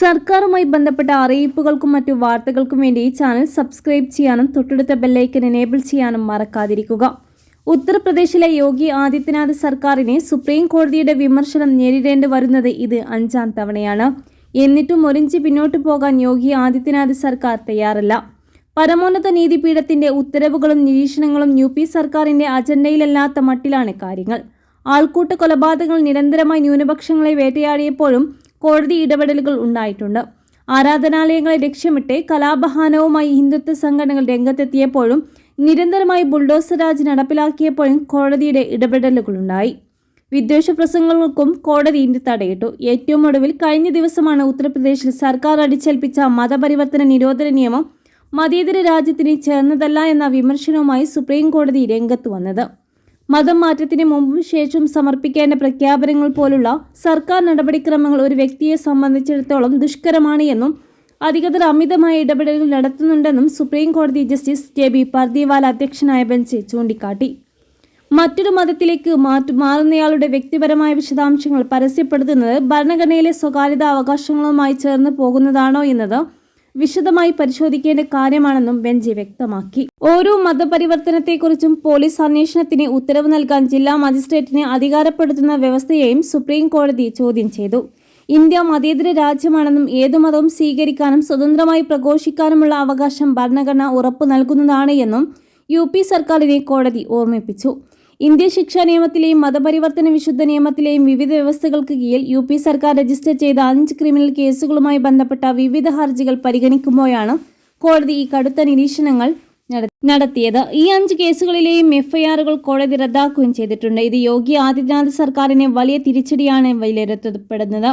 സർക്കാരുമായി ബന്ധപ്പെട്ട അറിയിപ്പുകൾക്കും മറ്റു വാർത്തകൾക്കും വേണ്ടി ഈ ചാനൽ സബ്സ്ക്രൈബ് ചെയ്യാനും തൊട്ടടുത്ത ബെല്ലൈക്കൻ എനേബിൾ ചെയ്യാനും മറക്കാതിരിക്കുക. ഉത്തർപ്രദേശിലെ യോഗി ആദിത്യനാഥ് സർക്കാരിനെ സുപ്രീം കോടതിയുടെ വിമർശനം നേരിടേണ്ടി വരുന്നത് ഇത് അഞ്ചാം തവണയാണ്. എന്നിട്ടും ഒരിഞ്ച് പിന്നോട്ട് പോകാൻ യോഗി ആദിത്യനാഥ് സർക്കാർ തയ്യാറല്ല. പരമോന്നത നീതിപീഠത്തിന്റെ ഉത്തരവുകളും നിരീക്ഷണങ്ങളും യു പി സർക്കാരിന്റെ അജണ്ടയിലല്ലാത്ത മട്ടിലാണ് കാര്യങ്ങൾ. ആൾക്കൂട്ട കൊലപാതകങ്ങൾ നിരന്തരമായി ന്യൂനപക്ഷങ്ങളെ വേട്ടയാടിയപ്പോഴും കോടതി ഇടപെടലുകൾ ഉണ്ടായിട്ടുണ്ട്. ആരാധനാലയങ്ങളെ ലക്ഷ്യമിട്ട് കലാപഹാനവുമായി ഹിന്ദുത്വ സംഘടനകൾ രംഗത്തെത്തിയപ്പോഴും നിരന്തരമായി ബുൾഡോസർ രാജ് നടപ്പിലാക്കിയപ്പോഴും കോടതിയുടെ ഇടപെടലുകളുണ്ടായി വിദ്വേഷ പ്രസംഗങ്ങൾക്കും കോടതി ഇന്ത്യ തടയിട്ടു. ഏറ്റവും ഒടുവിൽ കഴിഞ്ഞ ദിവസമാണ് ഉത്തർപ്രദേശിൽ സർക്കാർ അടിച്ചേൽപ്പിച്ച മതപരിവർത്തന നിരോധന നിയമം മതേതര രാജ്യത്തിന് ചേർന്നതല്ല എന്ന വിമർശനവുമായി സുപ്രീം കോടതി രംഗത്ത് വന്നത്. മതം മാറ്റത്തിന് മുമ്പും ശേഷവും സമർപ്പിക്കേണ്ട പ്രഖ്യാപനങ്ങൾ പോലുള്ള സർക്കാർ നടപടിക്രമങ്ങൾ ഒരു വ്യക്തിയെ സംബന്ധിച്ചിടത്തോളം ദുഷ്കരമാണ് എന്നും അധികൃതർ അമിതമായ ഇടപെടലുകൾ നടത്തുന്നുണ്ടെന്നും സുപ്രീം കോടതി ജസ്റ്റിസ് കെ ബി പർദീവാല അധ്യക്ഷനായ ബെഞ്ച് ചൂണ്ടിക്കാട്ടി. മറ്റൊരു മതത്തിലേക്ക് മാറ്റു മാറുന്നയാളുടെ വ്യക്തിപരമായ വിശദാംശങ്ങൾ പരസ്യപ്പെടുത്തുന്നത് ഭരണഘടനയിലെ സ്വകാര്യതാ അവകാശങ്ങളുമായി ചേർന്ന് പോകുന്നതാണോ എന്നത് വിശദമായി പരിശോധിക്കേണ്ട കാര്യമാണെന്നും ബെഞ്ച് വ്യക്തമാക്കി. ഓരോ മതപരിവർത്തനത്തെക്കുറിച്ചും പോലീസ് അന്വേഷണത്തിന് ഉത്തരവ് നൽകാൻ ജില്ലാ മജിസ്ട്രേറ്റിനെ അധികാരപ്പെടുത്തുന്ന വ്യവസ്ഥയെയും സുപ്രീം കോടതി ചോദ്യം ചെയ്തു. ഇന്ത്യ മതേതര രാജ്യമാണെന്നും ഏതു മതവും സ്വീകരിക്കാനും സ്വതന്ത്രമായി പ്രഘോഷിക്കാനുമുള്ള അവകാശം ഭരണഘടന ഉറപ്പു നൽകുന്നതാണ് എന്നും യു സർക്കാരിനെ കോടതി ഓർമ്മിപ്പിച്ചു. ഇന്ത്യൻ ശിക്ഷാ നിയമത്തിലെയും മതപരിവർത്തന വിശുദ്ധ നിയമത്തിലെയും വിവിധ വ്യവസ്ഥകൾക്ക് കീഴിൽ യു പി സർക്കാർ രജിസ്റ്റർ ചെയ്ത അഞ്ച് ക്രിമിനൽ കേസുകളുമായി ബന്ധപ്പെട്ട വിവിധ ഹർജികൾ പരിഗണിക്കുമ്പോഴാണ് കോടതി ഈ കടുത്ത നിരീക്ഷണങ്ങൾ നടത്തിയത്. ഈ അഞ്ച് കേസുകളിലെയും എഫ്ഐആറുകൾ കോടതി റദ്ദാക്കുകയും ചെയ്തിട്ടുണ്ട്. ഇത് യോഗി ആദിത്യനാഥ് സർക്കാരിനെ വലിയ തിരിച്ചടിയാണ് വിലയിരുത്തപ്പെടുന്നത്.